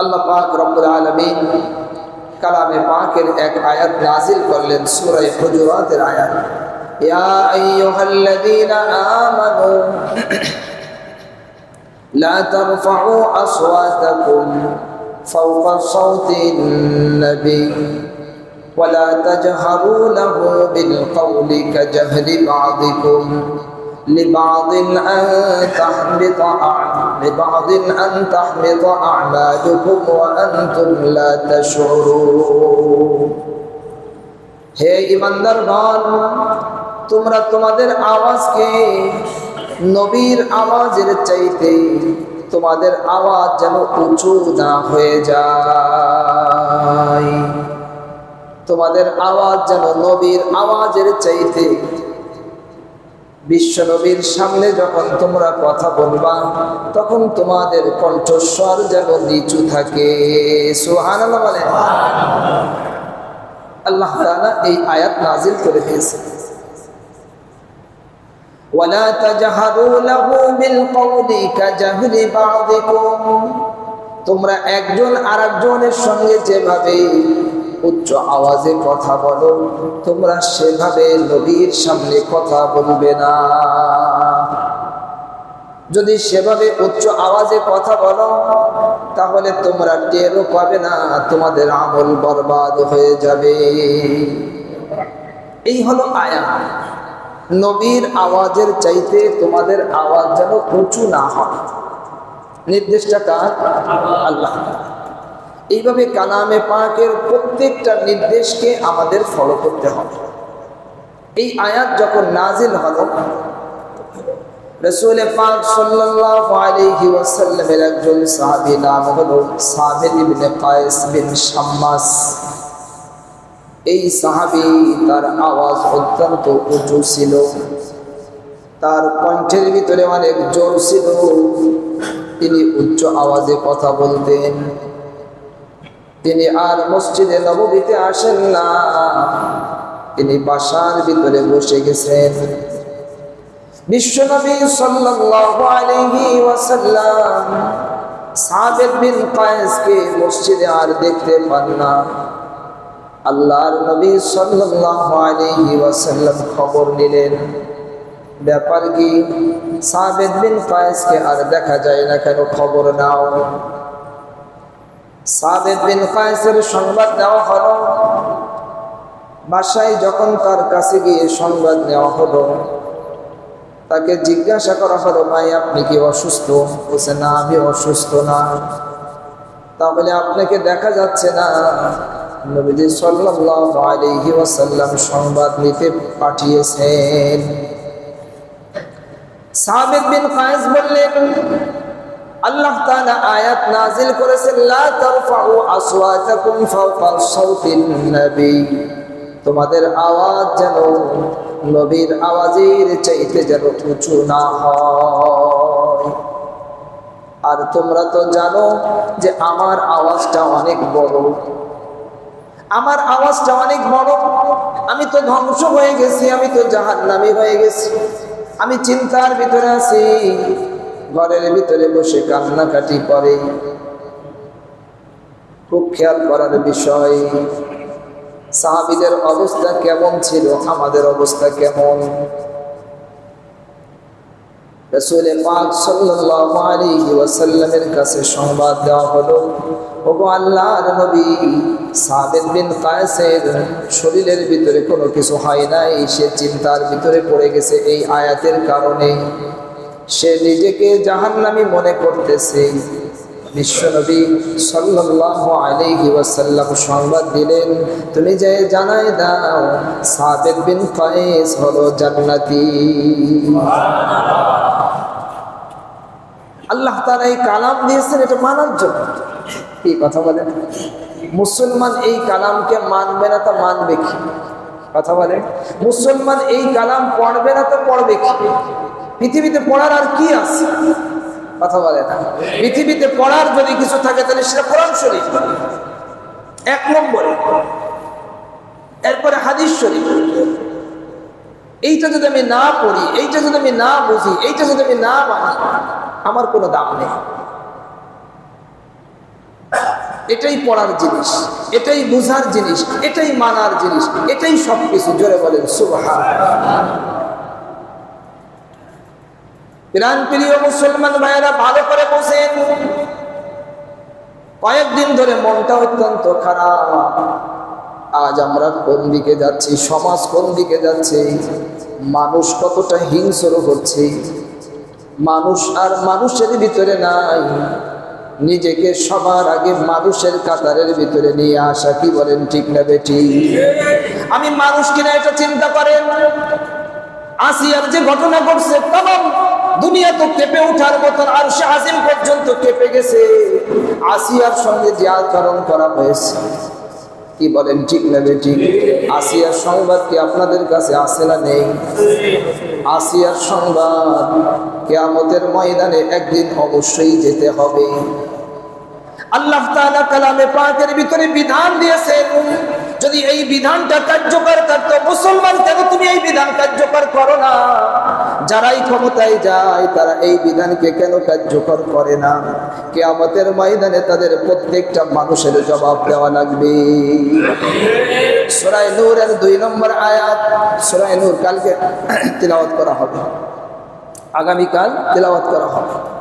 আল্লাহ পাক রব্বুল আলামিন কালামে পাকের এক আয়াত নাজিল করলেন সূরা হুজুরাতের আয়াত ইয়া আইয়ুহাল্লাযীনা আমানু لا ترفعوا أصواتكم فوق صوت النبي ولا تجهروا له بالقول كجهر بعضكم لبعض أن تحبط أع- لبعض أن تحبط أعمالكم وأنتم لا تشعرون হে ইমানদারগণ তোমরা তোমাদের আওয়াজকে নবীর আওয়াজের চাইতে তোমাদের আওয়াজ যেন উঁচু না হয়ে যায় তোমাদের আওয়াজ যেন নবীর আওয়াজের চাইতে বিশ্ব নবীর সামনে যখন তোমরা কথা বলবা তখন তোমাদের কণ্ঠস্বর যেন নিচু থাকে সুহান বলে আল্লাহ তাআলা এই আয়াত নাজিল করে দিয়েছে ولا تجهروا له بالقول كجهر بعضكم তোমরা একজন আরেকজনের সঙ্গে যেভাবে উচ্চ আওয়াজে কথা বলো, তোমরা সেভাবে নবীর সামনে কথা বলবে না। যদি সেভাবে উচ্চ আওয়াজে কথা বলো, তাহলে তোমরা টেরও পাবে না, তোমাদের আমল বরবাদ হয়ে যাবে। এই হলো আয়া নবীর আওয়াজের চাইতে তোমাদের আওয়াজ যেন উঁচু না হয়। নির্দেশটা কার আল্লাহ। এইভাবে কালামে পাকের প্রত্যেকটা নির্দেশকে আমাদের ফলো করতে হবে। এই আয়াত যখন নাজিল হলো, রসুল পাক সাল্লাল্লাহু আলাইহি ওয়াসাল্লামের একজন সাহাবী নাম হলো সাবিত ইবনে কায়েস বিন শাম্মাস। এই সাহাবী তার আওয়াজ অত্যন্ত উঁচু ছিল, তার কণ্ঠের ভিতরে অনেক জোর ছিল। তিনি উচ্চ আওয়াজে কথা বলতেন। তিনি আর মসজিদে নববীতে আসেন না। তিনি বাসার ভিতরে বসে গেছেন। বিশ্বনবী সাল্লাল্লাহু আলাইহি ওয়াসাল্লাম সাবিত বিন কায়েসকে মসজিদে আর দেখতে পান না। আল্লাহর নবী সাল্লাল্লাহু আলাইহি ওয়াসাল্লাম খবর নিলেন। ব্যাপার কি? সাবিত বিন কায়েসকে আর দেখা যায় না কেন? খবর নাও। সাবিত বিন কায়েসের সংবাদ দেওয়া হলো। বাসায় যখন তার কাছে গিয়ে সংবাদ নেওয়া হলো, তাকে জিজ্ঞাসা করা হলো, ভাই, আপনি কি অসুস্থ? বলছে, না, আমি অসুস্থ না। তাহলে আপনাকে দেখা যাচ্ছে না। নবীজি সাল্লাল্লাহু আলাইহি ওয়াসাল্লাম সংবাদ নিতে পাঠিয়েছেন। সাবিত বিন কায়েস বললেন আল্লাহ তাআলা আয়াত নাজিল করেছেন, লা তারফাউ আসওয়াতাকুম ফাওকা সাউতিন নবী। তোমাদের আওয়াজ যেন নবীর আওয়াজের চাইতে যেন উঁচু না হয়। আর তোমরা তো জানো যে আমার আওয়াজটা অনেক বড়। আমার আওয়াজটা অনেক বড়। আমি তো ধ্বংস হয়ে গেছি, আমি তো জাহান্নামী হয়ে গেছি। আমি চিন্তার ভিতরে আছি। ঘরের ভিতরে বসে কান্নাকাটি করে। খুব খেয়াল করার বিষয়, সাহাবিদের অবস্থা কেমন ছিল? আমাদের অবস্থা কেমন? শরীরের ভিতরে কোনো কিছু হয় নাই, সে চিন্তার ভিতরে পড়ে গেছে এই আয়াতের কারণে। সে নিজেকে জাহান্নামী মনে করতেছে। বিশ্বনবী সাল্লাল্লাহু আলাইহি ওয়াসাল্লাম সংবাদ দিলেন, তুমি যে জানাই দাও সাবিত বিন কায়েস হলো জান্নাতি। আল্লাহ তাআলা এই কালাম দিয়েছেন, এটা মানার জন্য। কি কথা বলেন, মুসলমান এই কালামকে মানবে না তা মানবে কি? কথা বলে মুসলমান এই কালাম পড়বে না তো পড়বে কি? পৃথিবীতে পড়ার আর কি আছে? কথা বলে না। পৃথিবীতে পড়ার যদি কিছু থাকে, তাহলে সেটা কোরআন শরীফ। এক নম্বরে। এরপরে হাদিস শরীফ। এইটা যদি আমি না পড়ি, এইটা যদি আমি না বুঝি, এইটা যদি আমি না মানি, আমার কোনো দাম নেই। এটাই পড়ার জিনিস, এটাই বুঝার জিনিস, এটাই মানার জিনিস, এটাই সব কিছু জোরে বলেন সুবহান প্রাণ প্রিয় মুসলমান ভাইয়েরা, ভালো করে বসেন কয়েকদিন ধরে মনটা অত্যন্ত খারাপ। আজ আমরা কোন দিকে যাচ্ছি, সমাজ কোন দিকে যাচ্ছে, মানুষ কতটা হিংস্র হচ্ছে, মানুষ আর মানুষের ভিতরে নাই। নিজেকে সবার আগে মানুষের কাতারের ভিতরে নিয়ে আসা, কি বলেন ঠিক না বেটি আমি মানুষ কিনা এটা চিন্তা করেন? আসিয়ার যে ঘটনা ঘটছে তাম দুনিয়া তো কেঁপে ওঠার মতন আর সে আজিম পর্যন্ত কেঁপে গেছে। আসিয়ার সঙ্গে যে আচরণ করা হয়েছে, কি বলেন, ঠিক না বেটি আসিয়ার সংবাদ কি আপনাদের কাছে আসে না নেই? আসিয়ার সংবাদ কেয়ামতের ময়দানে একদিন অবশ্যই যেতে হবে। আল্লাহ তাআলা কালামে পাকের ভিতরে বিধান দিয়েছেন যদি এই বিধানটা কার্যকর করতো মুসলমান কেন তুমি এই বিধান কার্যকর করো না? যারাই ক্ষমতায় যায়, তারা এই বিধানকে কেন কার্যকর করে না? কেয়ামতের ময়দানে তাদের প্রত্যেকটা মানুষের জবাব দেওয়া লাগবে। সুরায় নূরের দুই নম্বর আয়াত, সুরায় নূর কালকে তিলাওয়াত করা হবে। আগামীকাল তিলাওয়াত করা হবে।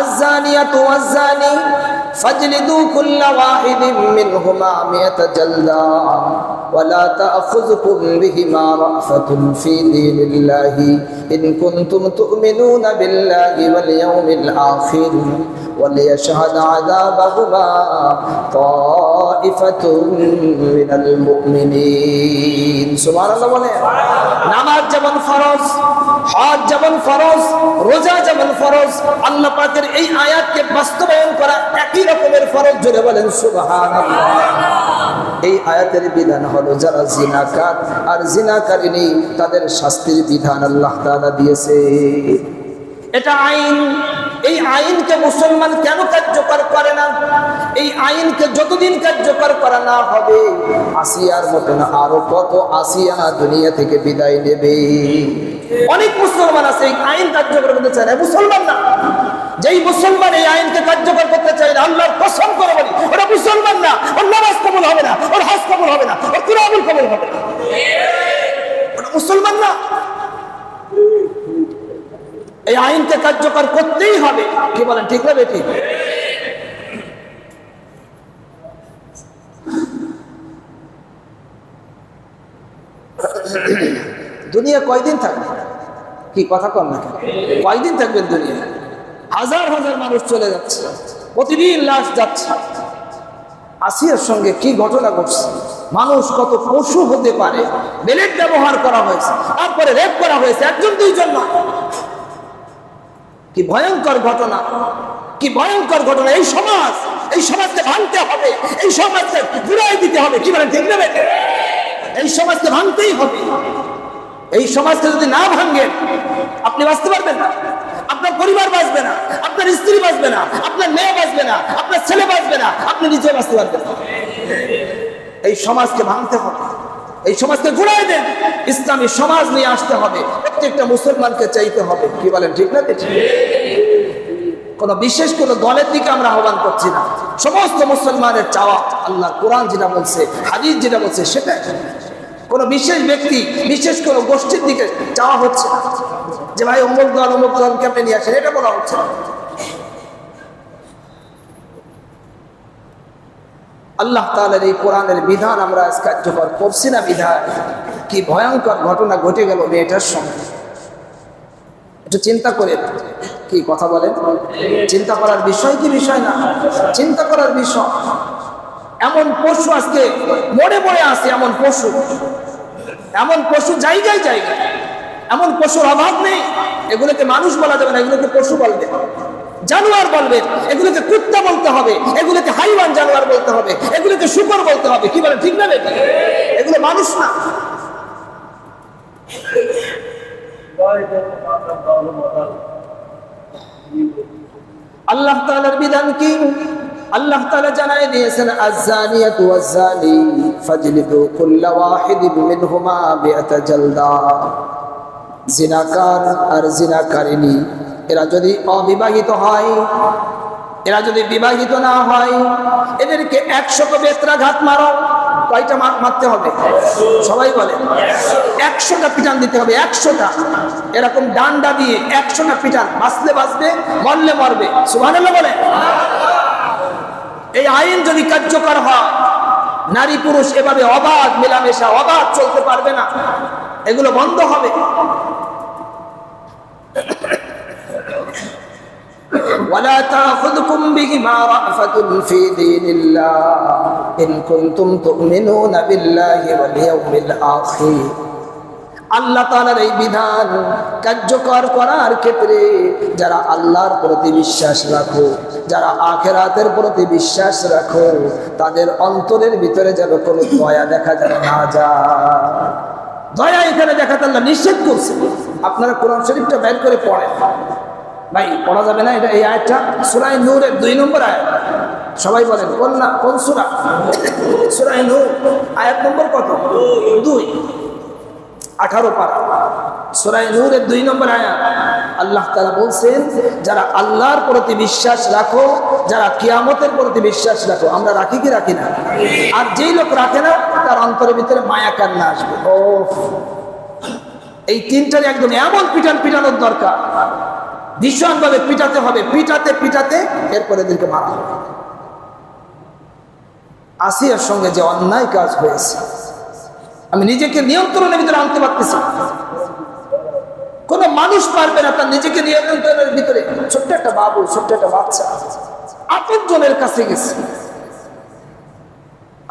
الزانية والزاني فاجلدوا كل واحد منهما مئة جلدة ولا تأخذكم بهما رأفة في دين الله إن كنتم تؤمنون بالله واليوم الآخر. وليشهد عذابهما طائفة من المؤمنين سبحان الله বলে নামাজ যেমন ফরজ হজ যেমন ফরজ রোজা যেমন ফরজ আল্লাহ পাকের এই আয়াতকে বাস্তবায়ন করা একই রকমের ফরজ জুড়ে বলেন সুবহানাল্লাহ এই আয়াতের বিধান হলো যারা জিনাকার আর জিনাকারিনী তাদের শাস্তির বিধান আল্লাহ তাআলা দিয়েছে এটা আইন। এই আইনকে মুসলমান কেন কার্যকর করে না? এই আইনকে যতদিন কার্যকর করা না হবে, আসিয়ার মতন আরও কত আসিয়া দুনিয়া থেকে বিদায় নেবে। অনেক মুসলমান আছে, এই আইন কার্যকর করতে চায় না। মুসলমান না। যেই মুসলমান এই আইনকে কার্যকর করতে চায় না, আল্লাহর কসম করে বলি, ওরা মুসলমান না। ওর নামাজ কবুল হবে না, ওর হাজ কবুল হবে না, ওর কুরআনুল কবুল হবে না। মুসলমান না। এই আইনকে কার্যকর করতেই হবে। কি বলেন, ঠিক না বেটি দুনিয়া কয়দিন থাকবে? কি, কথা কর না কয়দিন থাকবেন দুনিয়া? হাজার হাজার মানুষ চলে যাচ্ছে। প্রতিদিন লাশ যাচ্ছে। আসিয়ার সঙ্গে কি ঘটনা ঘটছে? মানুষ কত পশু হতে পারে? বেলেট ব্যবহার করা হয়েছে, তারপরে রেপ করা হয়েছে, একজন দুইজন নয় কি ভয়ঙ্কর ঘটনা? কি ভয়ঙ্কর ঘটনা? এই সমাজ, এই সমাজকে ভাঙতে হবে, এই সমাজকে ঘুরাই দিতে হবে। কি বলেন, ঠিক না বেটে? এই সমাজকে ভাঙতেই হবে। এই সমাজকে যদি না ভাঙেন, আপনি বাঁচতে পারবেন না। আপনার পরিবার বাঁচবে না, আপনার স্ত্রী বাঁচবে না, আপনার মেয়ে বাঁচবে না, আপনার ছেলে বাঁচবে না, আপনি নিজেও বাঁচতে পারবেন না। এই সমাজকে ভাঙতে হবে। এই সমাজকে ঘুরাই দেন। ইসলামী সমাজ নিয়ে আসতে হবে। প্রত্যেকটা মুসলমানকে চাইতে হবে। কি বলেন, ঠিক না কোন বিশেষ কোন দলের দিকে আমরা আহ্বান করছি না। সমস্ত মুসলমানের চাওয়া আল্লাহ কোরআন যেটা বলছে, হাদিস যেটা বলছে, সেটাই। কোন বিশেষ ব্যক্তি, বিশেষ কোন গোষ্ঠীর দিকে চাওয়া হচ্ছে যে ভাই অমুক দল অমুক দল কেমনে নিয়ে আসেন, এটা বলা হচ্ছে না। আল্লাহ তাআলার এই কোরআনের বিধান আমরা আজ কার্যকর করছি না, বিধান। কি ভয়ঙ্কর ঘটনা ঘটে গেল মেয়েটার সঙ্গে। একটু চিন্তা করে কি কথা বলেন? চিন্তা করার বিষয় কি বিষয় না? চিন্তা করার বিষয়। এমন পশু আজকে মরে মরে আছে, এমন পশু। এমন পশু জায়গায় জায়গায়। এমন পশুর অভাব নেই। এগুলোকে মানুষ বলা যাবে না, এগুলোকে পশু বলবে জানোয়ার বলবে, এগুলোকে কুত্তা বলতে হবে, এগুলোকে হাইওয়ান জানোয়ার বলতে হবে, এগুলোকে শুকর বলতে হবে, কি বলে ঠিক না এগুলো মানুষ না। আল্লাহ তাআলার বিধান কি? আল্লাহ তাআলা জানাই দিয়েছেন আয-যানিয়াতু ওয়াজ-যানি ফাজলিদু কুল্লা ওয়াহিদিন মিনহুমা বিআতা জালদা। জিনাকার আর জিনাকারিনী এরা যদি অবিবাহিত হয়, এরা যদি বিবাহিত না হয়, এদেরকে একশত বেত্রাঘাত মারো। কয়টা মারতে হবে? সবাই বলে, একশোটা পিটান দিতে হবে, একশোটা। এরকম ডান্ডা দিয়ে একশোটা পিটান, বাঁচলে বাঁচবে, মরলে মরবে। সুবহানাল্লাহ বলে। এই আইন যদি কার্যকর হয়, নারী পুরুষ এভাবে অবাধ, মেলামেশা, অবাধ চলতে পারবে না। এগুলো বন্ধ হবে। ولا تأخذكم بهما رأفة في دين الله إن كنتم تؤمنون بالله واليوم الآخر আল্লাহ তাআলার এই বিধান কার্যকর করার ক্ষেত্রে যারা আল্লাহর প্রতি বিশ্বাস রাখো যারা আখেরাতের প্রতি বিশ্বাস রাখো তাদের অন্তরের ভিতরে যেন কোনো দয়া দেখা যেন না যায় দয়া এখানে দেখাতে আল্লাহ নিষেধ করছে আপনারা কোরআন শরীফটা বের করে পড়েন ভাই, পড়া যাবে না এটা, এই আয়াতটা? সুরাই নূরের দুই নম্বর আয়াত। সবাই বলেন, কোন না, কোন সুরা? সুরাই নূর, আয়াত নম্বর কত? দুই। আঠারো পারা। সুরাই নূরের দুই নম্বর আয়াত। আল্লাহ তাআলা বলছেন, যারা আল্লাহর প্রতি বিশ্বাস রাখো, যারা কিয়ামতের প্রতি বিশ্বাস রাখো, আমরা রাখি কি রাখি না? আর যেই লোক রাখে না, তার অন্তরের ভিতরে মায়া কান্না আসবে। ও এই তিনটার একদম এমন পিটান পিটানোর দরকার। ভীষণভাবে পিটাতে হবে, পিটাতে পিটাতে, এরপরে এদেরকে মারা হবে। আসিয়ার সঙ্গে যে অন্যায় কাজ হয়েছে, আমি নিজেকে নিয়ন্ত্রণের ভিতরে আনতে পারতেছি। কোন মানুষ পারবে না তার নিজেকে নিয়ন্ত্রণের ভিতরে। ছোট্ট একটা বাবু, ছোট্ট একটা বাচ্চা আপন জনের কাছে গেছে।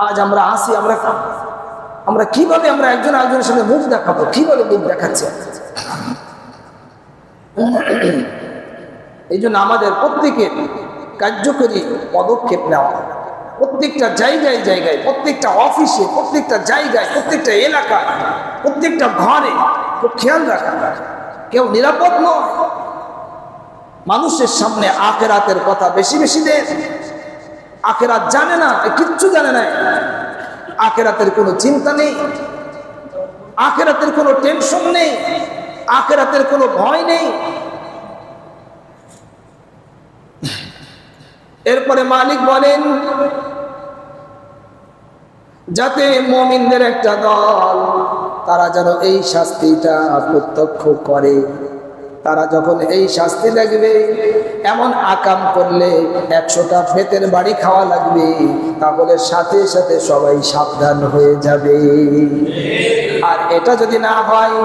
আজ আমরা আসি, আমরা আমরা কীভাবে আমরা একজন একজনের সামনে মুখ দেখাবো? কীভাবে মুখ দেখাচ্ছে? এই জন্য আমাদের প্রত্যেকের কার্যকরী পদক্ষেপ নেওয়া। প্রত্যেকটা জায়গায় জায়গায়, প্রত্যেকটা অফিসে, প্রত্যেকটা জায়গায়, প্রত্যেকটা এলাকায়, প্রত্যেকটা ঘরে খুব খেয়াল রাখা। কেউ নিরাপদ নয়। মানুষের সামনে আখেরাতের কথা বেশি বেশি দেন আখেরাত জানে না কিচ্ছু জানে না। আখেরাতের কোনো চিন্তা নেই। আখেরাতের কোনো টেনশন নেই। আখেরাতের কোনো ভয় নেই। এরপরে মালিক বলেন, যাতে মমিনদের একটা দল, তারা যেন এই শাস্তিটা প্রত্যক্ষ করে। তারা যখন এই শাস্তি লাগবে, এমন আকাম করলে একশোটা ফেতের বাড়ি খাওয়া লাগবে, তাহলে সাথে সাথে সবাই সাবধান হয়ে যাবে। আর এটা যদি না হয়,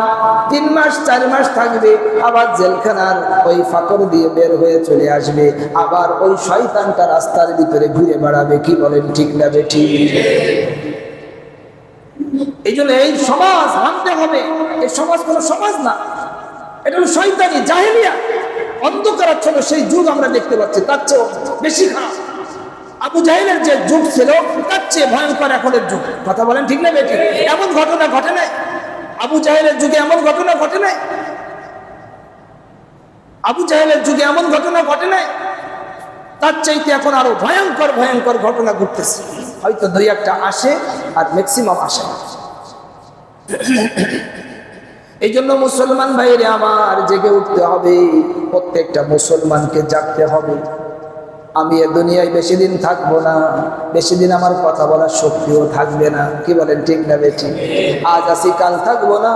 তিন মাস, চার মাস থাকবে, আবার জেলখানার ওই ফাঁকর দিয়ে বের হয়ে চলে আসবে, আবার ওই শয়তানটা রাস্তার ভিতরে ঘুরে বেড়াবে, কি বলেন ঠিক না ঠিক এই জন্য এই সমাজ মানতে হবে, এই সমাজ কোনো সমাজ না। এটা হলো শয়তানি, জাহেলিয়া। অন্ধকারাচ্ছন্ন সেই যুগ আমরা দেখতে পাচ্ছি, তার চেয়েও বেশি খারাপ। আবু জাহেলের যে যুগ ছিল, তার চেয়ে ভয়ঙ্কর এখনের যুগ। কথা বলেন ঠিক না বেটি? এমন ঘটনা ঘটে নাই। আবু জাহেলের যুগে এমন ঘটনা ঘটে নাই। আবু জাহেলের যুগে এমন ঘটনা ঘটে নাই। তার চাইতে এখন আরও ভয়ঙ্কর ভয়ঙ্কর ঘটনা ঘটতেছে। হয়তো দুই একটা আসে আর ম্যাক্সিমাম আসে না। এই জন্য মুসলমান ভাইরে আমার জেগে উঠতে হবে, প্রত্যেকটা মুসলমানকে জাগতে হবে। আমি এ দুনিয়ায় বেশি দিন থাকব না, বেশি দিন আমার কথা বলার শক্তিও থাকবে না। কি বলেন, ঠিক না বেঠি? আজ আসি, কাল থাকব না।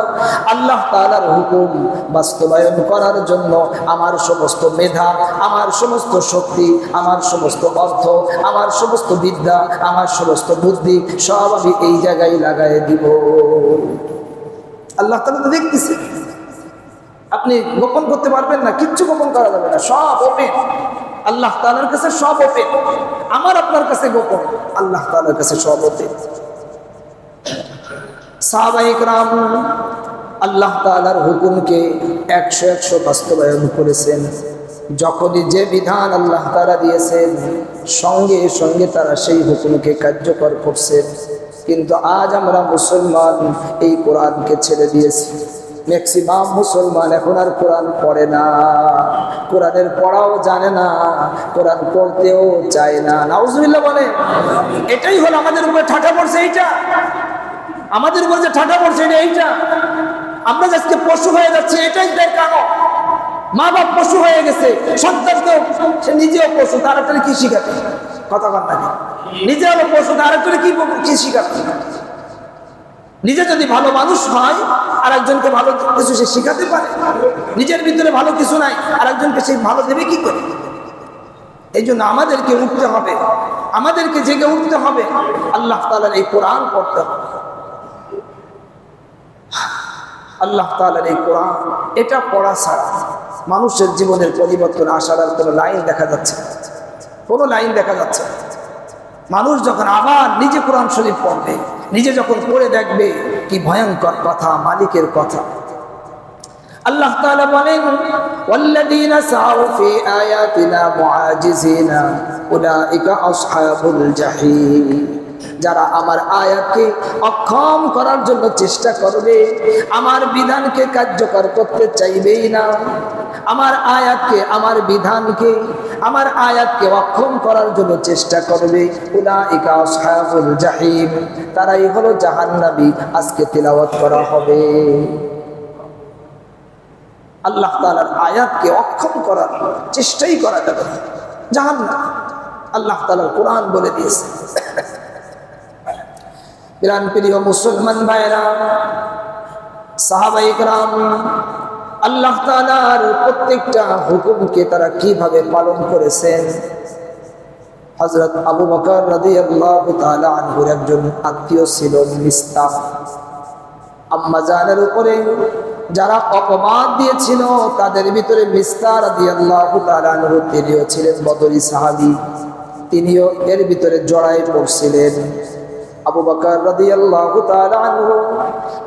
আল্লাহ তাআলার হুকুম বাস্তবায়ন করার জন্য আমার সমস্ত মেধা, আমার সমস্ত শক্তি, আমার সমস্ত অর্থ, আমার সমস্ত বিদ্যা, আমার সমস্ত বুদ্ধি সব আমি এই জায়গায় লাগাই দিব। আল্লাহ তালা তো দেখতেছে। আপনি গোপন করতে পারবেন না, কিচ্ছু গোপন করা যাবে না, সব ওপেন আল্লাহ তালার কাছে সব ওপেন আমার আপনার কাছে গোপন, আল্লাহ তালার কাছে সব ওপেন সাহাবাহিকরাম আল্লাহ তালার হুকুমকে একশো একশো বাস্তবায়ন করেছেন। যখনই যে বিধান আল্লাহ তারা দিয়েছেন, সঙ্গে সঙ্গে তারা সেই হুকুমকে কার্যকর করছেন কিন্তু আজ আমরা মুসলমান এই কোরআনকে ছেড়ে দিয়েছি। ম্যাক্সিমাম মুসলমান এখন আর কোরআন পড়ে না। কোরআনের পড়াও জানে না, কোরআন পড়তেও চায় না। নাউজুবিল্লাহ বলে, এটাই হলো আমাদের উপরে ঠাটা পড়ছে, এইটা। আমাদের উপরে যে ঠাটা পড়ছে, এটা এইটা। আমরা আজকে পশু হয়ে যাচ্ছি, এটাই তার কারণ। মা বাপ পশু হয়ে গেছে সন্তানকেও সে নিজেও পশু, তার কি শিখাবে? কথা না নিজে হলো পশু একটা কি কি শিখাবে? নিজে যদি ভালো মানুষ হয় আর একজনকে ভালো কিছু সে শিখাতে পারে। নিজের ভিতরে ভালো কিছু নাই আর একজনকে সে ভালো দেবে কি করে? এই জন্য আমাদেরকে উঠতে হবে। আমাদেরকে জেগে উঠতে হবে। আল্লাহ তালার এই কোরআন পড়তে হবে। আল্লাহ তালার এই কোরআন, এটা পড়া ছাড়া মানুষের জীবনের পরিবর্তন আসার আর কোনো লাইন দেখা যাচ্ছে কোনো লাইন দেখা যাচ্ছে না। মানুষ যখন আবার নিজে কোরআন শরীফ পড়বে, নিজে যখন পড়ে দেখবে, কি ভয়ঙ্কর কথা, মালিকের কথা। আল্লাহ তাআলা বলেন সাউ যারা আমার আয়াতকে অক্ষম করার জন্য চেষ্টা করবে, আমার বিধানকে কার্যকর করতে চাইবেই না। আমার আয়াতকে, আমার বিধানকে, আমার আয়াতকে অক্ষম করার জন্য চেষ্টা করবে। জাহিম, তারাই হলো জাহান্নাবি আজকে তিলাওয়াত করা হবে। আল্লাহ তালার আয়াতকে অক্ষম করার, চেষ্টাই করা যাবে না। জাহান না আল্লাহ তালার কোরআন বলে দিয়েছে। ইরান প্রিয় মুসলমান ভাইরা সাহাবাইকরাম আল্লাহ তালার প্রত্যেকটা হুকুমকে তারা কীভাবে পালন করেছেন? হজরত আবু বকর আল্লাহ আনহুর একজন আত্মীয় ছিল মিস্তা উপরে যারা অপবাদ দিয়েছিল, তাদের ভিতরে মিস্তার রাদিয়াল্লাহু তাআলা আনহু, তিনিও ছিলেন বদরি সাহাবি। তিনিও এর ভিতরে জড়াই পড়ছিলেন। আবু বাকার রাদিয়াল্লাহু তাআলা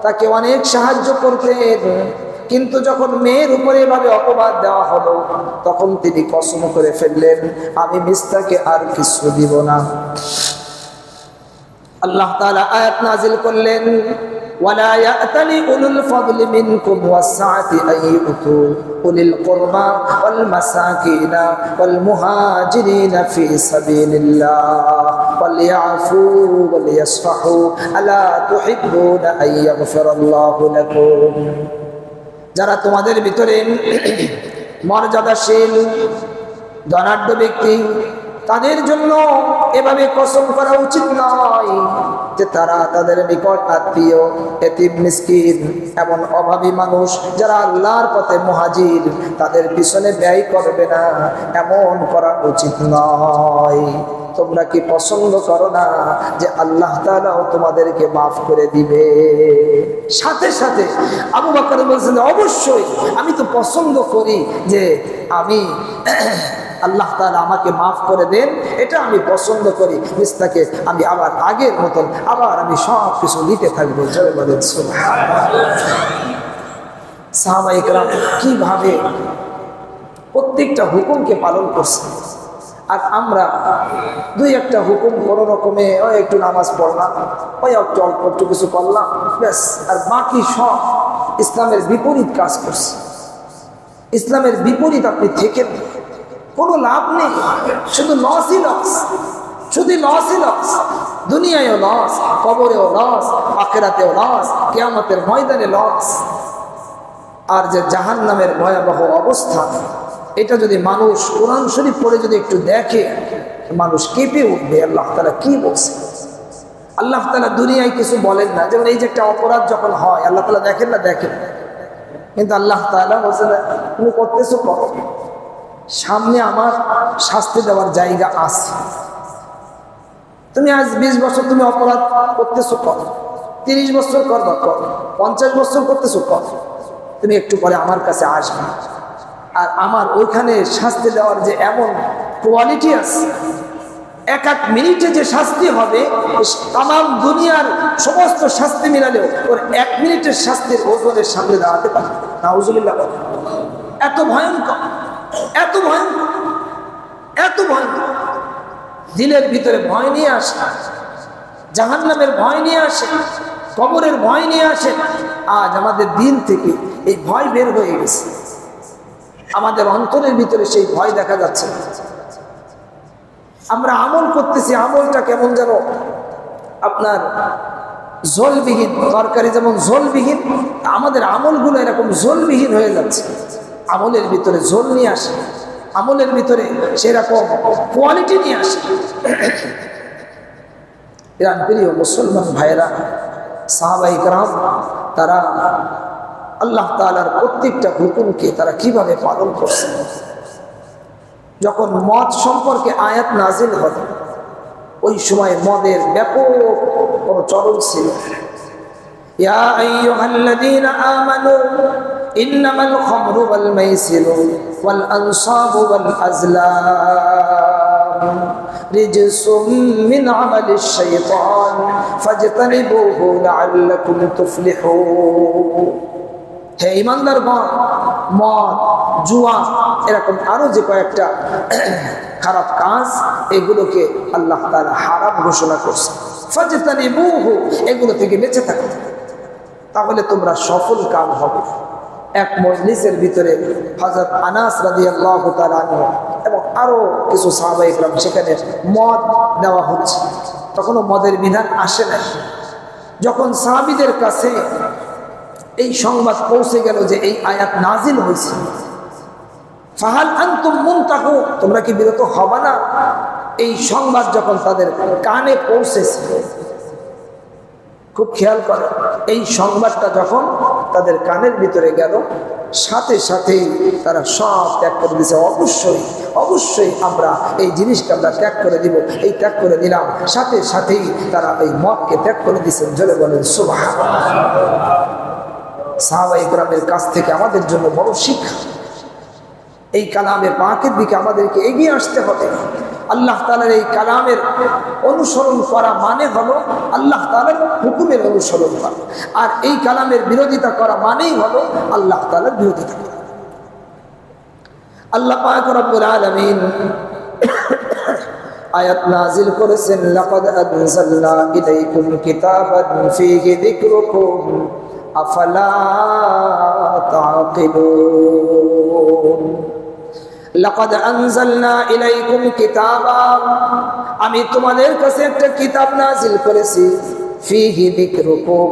তাকে অনেক সাহায্য করতেন। কিন্তু যখন মেয়ের উপরে এভাবে অপবাদ দেওয়া হলো, তখন তিনি কসম করে ফেললেন, আমি মিস্তাকে আর কিছু দিব না। আল্লাহ তাআলা আয়াত নাজিল করলেন। ولا يأتل أولو الفضل منكم والسعة أن يؤتوا أولي القربى والمساكين والمهاجرين في سبيل الله وليعفوا وليصفحوا ألا تحبون أن يغفر الله لكم যারা তোমাদের ভিতরে মর্যাদাশীল ধনাঢ্য ব্যক্তি তাদের জন্য এভাবে কসম করা উচিত নয় যে তারা তাদের নিকট আত্মীয়, এতিম, মিসকিন এমন অভাবী মানুষ যারা আল্লাহর পথে মহাজির, তাদের পিছনে ব্যয় করবে না, এমন করা উচিত নয়। তোমরা কি পছন্দ করো না যে আল্লাহ তাআলাও তোমাদেরকে মাফ করে দিবে? সাথে সাথে আবু বাকর বলছেন, অবশ্যই, আমি তো পছন্দ করি যে আমি আল্লাহ তাআলা আমাকে মাফ করে দেন, এটা আমি পছন্দ করি। মিস্তাকে আমি আবার আগের মতন, আবার আমি সব কিছু নিতে থাকব। জয় বলেন সাহাবা ইকরাম কীভাবে প্রত্যেকটা হুকুমকে পালন করছে? আর আমরা দুই একটা হুকুম কোনো রকমে, ওই একটু নামাজ পড়লাম, ওই একটু অল্প একটু কিছু করলাম, ব্যাস। আর বাকি সব ইসলামের বিপরীত কাজ করছে। ইসলামের বিপরীত আপনি থেকে কোনো লাভ নেই। শুধু লসই লস শুধু লসই লস দুনিয়ায়ও লস কবরেও লস আখেরাতেও লস কেয়ামতের ময়দানে লস আর যে জাহান নামের ভয়াবহ অবস্থা, এটা যদি মানুষ কোরআন শরীফ পড়ে যদি একটু দেখে, মানুষ কেঁপে উঠবে। আল্লাহ তালা কি বলছে? আল্লাহ তালা দুনিয়ায় কিছু বলেন না। যেমন এই যে একটা অপরাধ যখন হয়, আল্লাহ তালা দেখেন না দেখেন। কিন্তু আল্লাহ তালা বলছে না, তুমি করতেছো করো সামনে আমার শাস্তি দেওয়ার জায়গা আছে। তুমি আজ বিশ বছর তুমি অপরাধ করতেছো কর তিরিশ বছর করবা কর পঞ্চাশ বছর করতেছো কর তুমি একটু পরে আমার কাছে আসবে। আর আমার ওইখানে শাস্তি দেওয়ার যে এমন কোয়ালিটি আছে, এক এক মিনিটে যে শাস্তি হবে তাম দুনিয়ার সমস্ত শাস্তি মিলালেও ওর এক মিনিটের শাস্তির ওজনের সামনে দাঁড়াতে পারে না। ওজুবিল্লা এত ভয়ঙ্কর। এত ভয়ঙ্কর এত ভয়ঙ্কর দিলের ভিতরে ভয় নিয়ে আসে জাহান নামের ভয় নিয়ে আসে, কবরের ভয় নিয়ে আসে। আজ আমাদের দিন থেকে এই ভয় বের হয়ে গেছে। আমাদের অন্তরের ভিতরে সেই ভয় দেখা যাচ্ছে। আমরা আমল করতেছি, আমলটা কেমন যেন আপনার ঝোলবিহীন তরকারি যেমন ঝোলবিহীন আমাদের আমলগুলো এরকম ঝোলবিহীন হয়ে যাচ্ছে। আমলের ভিতরে জোর নিয়ে আসে, আমলের ভিতরে সেরকম কোয়ালিটি নিয়ে আসে। ইরান প্রিয় মুসলমান ভাইরা সাহাবাহিক রাম তারা আল্লাহ তালার প্রত্যেকটা হুকুমকে তারা কীভাবে পালন করছে? যখন মদ সম্পর্কে আয়াত নাজিল হবে, ওই সময় মদের ব্যাপক চরম ছিল। إنما الخمر والميسر والأنصاب والأزلام رجس من عمل الشيطان فاجتنبوه لعلكم تفلحون হে ইমানদার মদ মদ জুয়া এরকম আরো যে কয়েকটা খারাপ কাজ এগুলোকে আল্লাহ তাআলা হারাম ঘোষণা করছে ফাজতানিবুহু এগুলো থেকে বেঁচে থাকো তাহলে তোমরা সফল কাম হবে এক মজলিসের ভিতরে হজরত আনাস রাজি আল্লাহ এবং আরও কিছু সাহাবাই ইকরাম সেখানে মদ দেওয়া হচ্ছে। তখনও মদের বিধান আসে না যখন সাহাবিদের কাছে এই সংবাদ পৌঁছে গেল যে এই আয়াত নাজিল হয়েছে, ফাহাল আন্তুম মুনতাহু, তোমরা কি বিরত হবা না? এই সংবাদ যখন তাদের কানে পৌঁছেছে খুব খেয়াল করে। এই সংবাদটা যখন তাদের কানের ভিতরে গেল, সাথে সাথেই তারা সব ত্যাগ করে দিয়েছে। অবশ্যই অবশ্যই আমরা এই জিনিসটা আমরা ত্যাগ করে দিব, এই ত্যাগ করে দিলাম সাথে সাথেই তারা এই মদকে ত্যাগ করে দিয়েছেন। জলে বলেন সুবাহ সাহাবা ইকরামের কাছ থেকে আমাদের জন্য বড় শিক্ষা। এই কালামের পাকের দিকে আমাদেরকে এগিয়ে আসতে হবে। আল্লাহ তালার এই কালামের অনুসরণ করা মানে হলো আল্লাহ তালার হুকুমের অনুসরণ করা। আর এই কালামের বিরোধিতা করা মানেই হলো আল্লাহ তালার বিরোধিতা করা। আল্লাহ পাক রব্বুল আয়াত নাজিল করেছেন, লাকাদ আনজালনা ইলাইকুম কিতাবান ফীহি যিকরুকুম, আফালা তাকিলুন আমি তোমাদের কাছে একটা কিতাব নাজিল করেছি। ফিহি যিকরুকুম,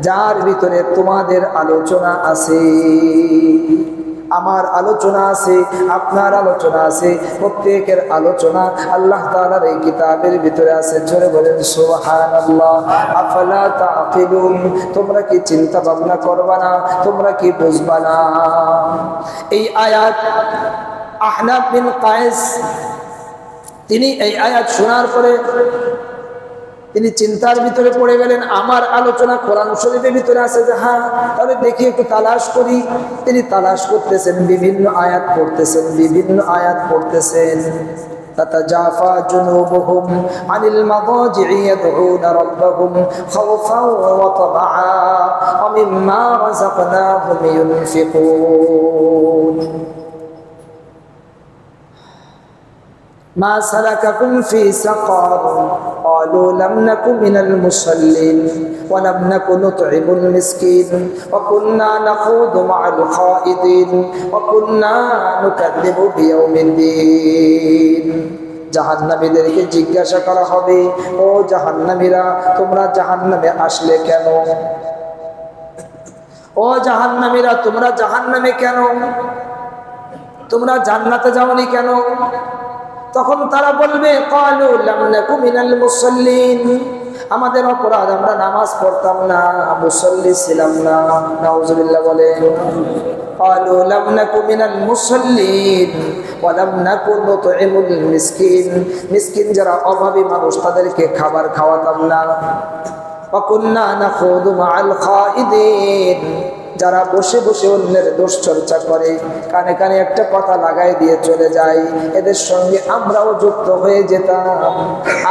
যার ভিতরে তোমাদের আলোচনা আছে। আমার আলোচনা আছে, আপনার আলোচনা আছে, প্রত্যেকের আলোচনা আল্লাহ তাআলার এই কিতাবের ভিতরে আছে। জোরে বলেন, সুবহানাল্লাহ। আফালা তাকিলুন তোমরা কি চিন্তা ভাবনা করবা না? তোমরা কি বুঝবা না? এই আয়াত আহনাব বিন কায়েস তিনি এই আয়াত শোনার পরে তিনি চিন্তার ভিতরে পড়ে গেলেন আমার আলোচনা কোরআন শরীফের ভিতরে আছে যে হ্যাঁ তাহলে দেখি একটু তালাশ করি তিনি তালাশ করতেছেন বিভিন্ন আয়াত পড়তেছেন বিভিন্ন আয়াত পড়তেছেন تتجافى جنوبهم عن المضاجع يدعون ربهم خوفا وطمعا ومما رزقناهم ينفقون ما سلككم في سقر قالوا لم نكن من المصلين ولم نكن نطعم المسكين وكنا نخوض مع الخائضين وكنا نكذب بيوم الدين জাহান্নামীদেরকে জিজ্ঞাসা করা হবে ও জাহান্নামীরা তোমরা জাহান্নামে আসলে কেন ও জাহান্নামীরা তোমরা জাহান্নামে কেন তোমরা জান্নাতে যাওনি কেন তখন তারা বলবে কালু লাম নাকু মিনাল মুসাল্লিন আমাদের অপরাধ আমরা নামাজ পড়তাম না মুসল্লি ছিলাম না নাউজুবিল্লাহ বলে قالوا لم نكن من المصلين ولم نكن نطعم المسكين মিসকিন যারা অভাবী মানুষ তাদেরকে খাবার খাওয়াতাম না وكنا نخوض مع الخائضين যারা বসে বসে অন্যের দোষ চর্চা করে, কানে কানে একটা কথা লাগাই দিয়ে চলে যায় এদের সঙ্গে আমরাও যুক্ত হয়ে যেতাম।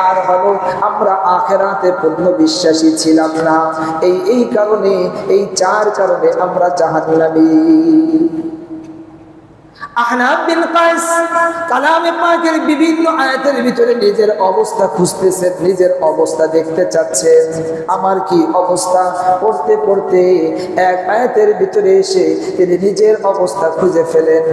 আর হলো, আমরা আখেরাতে পূর্ণ বিশ্বাসী ছিলাম না। এই এই কারণে, এই চার কারণে আমরা জাহান্নামী। আহনাব বিন কায়েস কালামে পাকের বিভিন্ন আয়াতের ভিতরে নিজের অবস্থা খুঁজতেছেন নিজের অবস্থা দেখতে চাচ্ছেন আমার কি অবস্থা পড়তে পড়তে এক আয়াতের ভিতরে এসে তিনি নিজের অবস্থা খুঁজে ফেলেন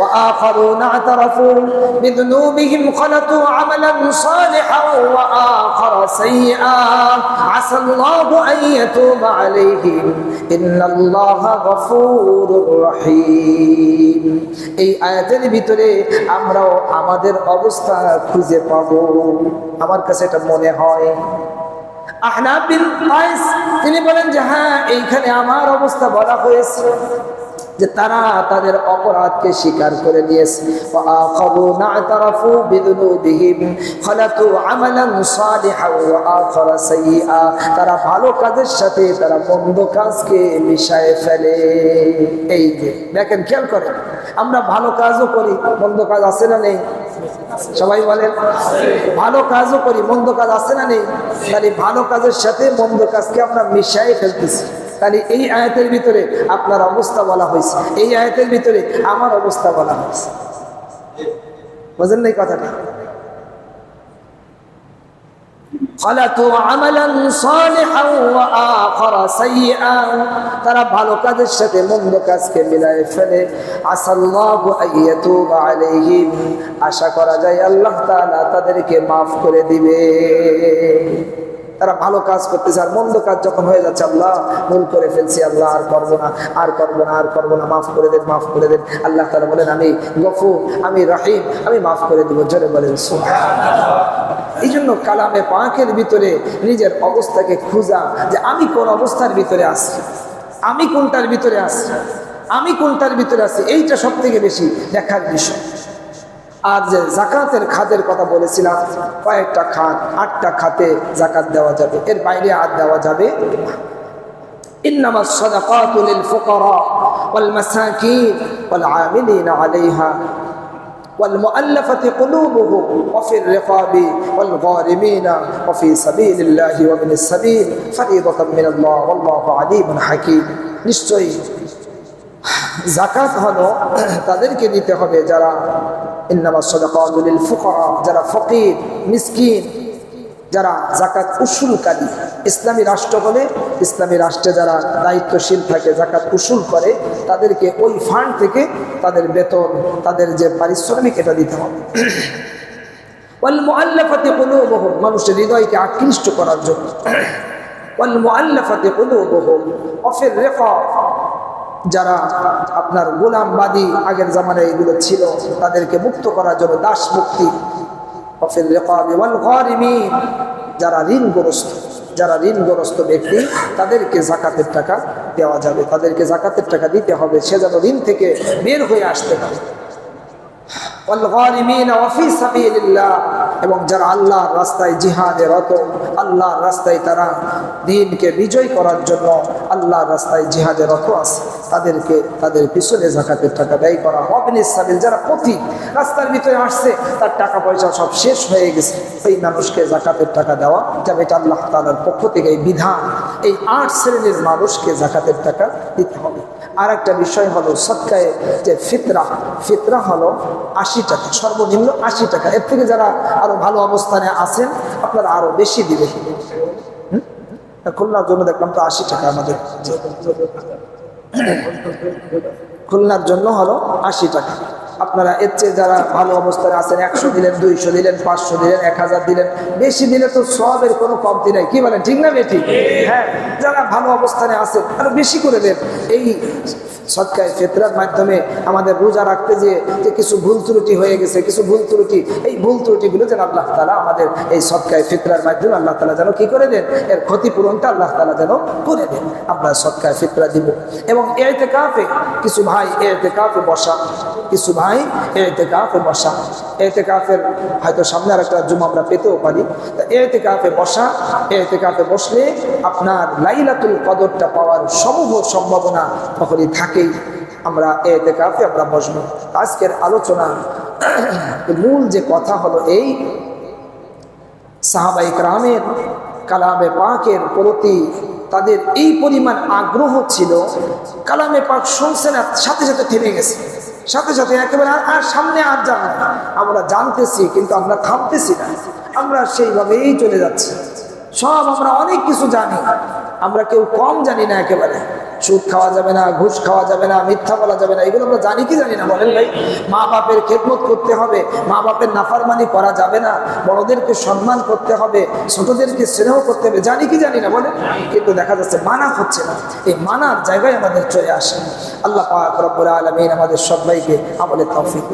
وآخرون اعترفوا بذنوبهم خلطوا عملا صالحا وآخر سيئا عسى الله أن يتوب عليهم إن الله غفور رحيم এই আয়াতের ভিতরে আমরাও আমাদের অবস্থা খুঁজে পাব। আমার কাছে এটা মনে হয়। তিনি বলেন যে হ্যাঁ এইখানে আমার অবস্থা বলা হয়েছে। যে তারা তাদের অপরাধকে স্বীকার করে নিয়েছে। তারা ভালো কাজের সাথে তারা বন্ধ কাজকে মিশায় ফেলে। এই যে, দেখেন, খেয়াল করেন, আমরা ভালো কাজও করি, মন্দ কাজ আছে না নেই? সবাই বলেন, ভালো কাজও করি, মন্দ কাজ আছে না নেই? ভালো কাজের সাথে মন্দ কাজকে আমরা মিশাই ফেলতেছি। তাহলে এই আয়াতের ভিতরে আপনার অবস্থা বলা হয়েছে। এই আয়াতের ভিতরে আমার অবস্থা বলা হয়েছে। বুঝলেন এই কথাটা? তারা ভালো কাজের সাথে মন্দ কাজকে মিলায় ফেলে। আশা করা যায় আল্লাহ তাদেরকে মাফ করে দিবে। তারা ভালো কাজ করতেছে আর মন্দ কাজ যখন হয়ে যাচ্ছে, আল্লাহ ভুল করে ফেলছি, আল্লাহ আর করব না, আর করব না, আর করব না, মাফ করে দেন, মাফ করে দেন। আল্লাহ তারা বলেন, আমি গফু আমি রাহিম, আমি মাফ করে দেবো। জোরে বলেন। এই জন্য কালামে পাকের ভিতরে নিজের অবস্থাকে খুঁজা যে আমি কোন অবস্থার ভিতরে আছি, আমি কোনটার ভিতরে আছি, আমি কোনটার ভিতরে আছি, এইটা সব থেকে বেশি দেখার বিষয়। আর যে জাকাতের খাতের কথা বলেছিলাম কয়েকটা খাত আটটা খাতে জাকাত দেওয়া যাবে এর বাইরে আর দেওয়া যাবে না। إنما الصدقات للفقراء والمساكين والعاملين عليها والمؤلفة قلوبهم وفي الرقاب والغارمين وفي سبيل الله ومن السبيل فريضة من الله والله عليم حكيم নিশ্চয়ই জাকাত হলো তাদেরকে দিতে হবে যারা ইন্নামা যারা ফকির, মিসকিন, যারা জাকাত উসুলকারী। ইসলামী রাষ্ট্র হলে ইসলামী রাষ্ট্রে যারা দায়িত্বশীল থাকে জাকাত উসুল করে, তাদেরকে ওই ফান্ড থেকে তাদের বেতন, তাদের যে পারিশ্রমিক, এটা দিতে হবে। ওয়াল মুআল্লাফাতি কুলুবুহুম, মানুষের হৃদয়কে আকৃষ্ট করার জন্য। ওয়াল মুআল্লাফাতি কুলুবুহুম ওয়া ফির রিকাব যারা আপনার গোলামবাদী আগের জামানায় এগুলো ছিল, তাদেরকে মুক্ত করার জন্য দাস মুক্তি। যারা ঋণগ্রস্ত যারা ঋণগ্রস্ত ব্যক্তি, তাদেরকে জাকাতের টাকা দেওয়া যাবে। তাদেরকে জাকাতের টাকা দিতে হবে। সে যেন ঋণ থেকে বের হয়ে আসতে পারে। এবং যারা আল্লাহর রাস্তায় জিহাদে রত, আল্লাহর রাস্তায় তারা দিনকে বিজয় করার জন্য আল্লাহর রাস্তায় জিহাদে রত আছে। তাদেরকে তাদের পিছনে জাকাতের টাকা ব্যয় করা অবিনিস সাবিল, যারা পথিক রাস্তার ভিতরে আসছে, তার টাকা পয়সা সব শেষ হয়ে গেছে। সেই মানুষকে জাকাতের টাকা দেওয়া যাবে। এটা আল্লাহ তালার পক্ষ থেকে এই বিধান। এই আট শ্রেণির মানুষকে জাকাতের টাকা দিতে হবে। আর একটা বিষয় হলো সৎকায় যে ফিতরা। ফিতরা হলো আশি টাকা, সর্বনিম্ন আশি টাকা। এর থেকে যারা আরও ভালো অবস্থানে আছেন, আপনারা আরও বেশি দিবেন? খুলনার জন্য দেখলাম তো আশি টাকা আমাদের। খুলনার জন্য হলো আশি টাকা। আপনারা এর চেয়ে যারা ভালো অবস্থানে আছেন, একশো দিলেন, দুইশো দিলেন, পাঁচশো দিলেন, এক হাজার দিলেন, বেশি দিলে তো সবের কোনো কমতি নাই। কি বলেন, ঠিক না বেঠিক? হ্যাঁ যারা ভালো অবস্থানে আছেন, আরও বেশি করে দেন। এই সৎকায় ফেতরার মাধ্যমে আমাদের রোজা রাখতে যে যে কিছু ভুল ত্রুটি হয়ে গেছে, কিছু ভুল ত্রুটি, এই ভুল ত্রুটিগুলো যেন আল্লাহ তালা আমাদের এই সৎকায় ফিতরার মাধ্যমে আল্লাহ তালা যেন কি করে দেন? এর ক্ষতিপূরণটা আল্লাহ তালা যেন করে দেন। আমরা সৎকায় ফিতরা দিব। এবং এতে কাফে কিছু ভাই এতে কাফে বসা, কিছু ভাই এতে কাফে বসা। এতে কাফের হয়তো সামনে আর একটা জুম আমরা পেতেও পারি। তা এতে কাফে বসা এতে কাফে বসলে আপনার লাইলাতুল কদরটা পাওয়ার সমূহ সম্ভাবনা তখনই থাকেই আমরা এতে কাফে আমরা বসবো আজকের আলোচনা, মূল যে কথা হলো এই সাহাবাই গ্রামের কালামে পাকের প্রতি তাদের এই পরিমাণ আগ্রহ ছিল, কালামে পাক শুনছে না, সাথে সাথে থেমে গেছে। সাথে সাথে একেবারে আর সামনে আর যান আমরা জানতেছি, কিন্তু আমরা থামতেছি না। আমরা সেইভাবেই চলে যাচ্ছি। সব আমরা অনেক কিছু জানি। আমরা কেউ কম জানি না একেবারে। সুদ খাওয়া যাবে না, ঘুষ খাওয়া যাবে না, মিথ্যা বলা যাবে না, এগুলো আমরা জানি কি জানি না বলেন ভাই? মা বাপের খেদমত করতে হবে, মা বাপের নাফারমানি করা যাবে না, বড়দেরকে সম্মান করতে হবে, ছোটদেরকে স্নেহ করতে হবে, জানি কি জানি না বলেন? কিন্তু দেখা যাচ্ছে মানা হচ্ছে না। এই মানার জায়গায় আমাদের চলে আসে। আল্লাহ আলমিন আমাদের সবাইকে আমলের তৌফিক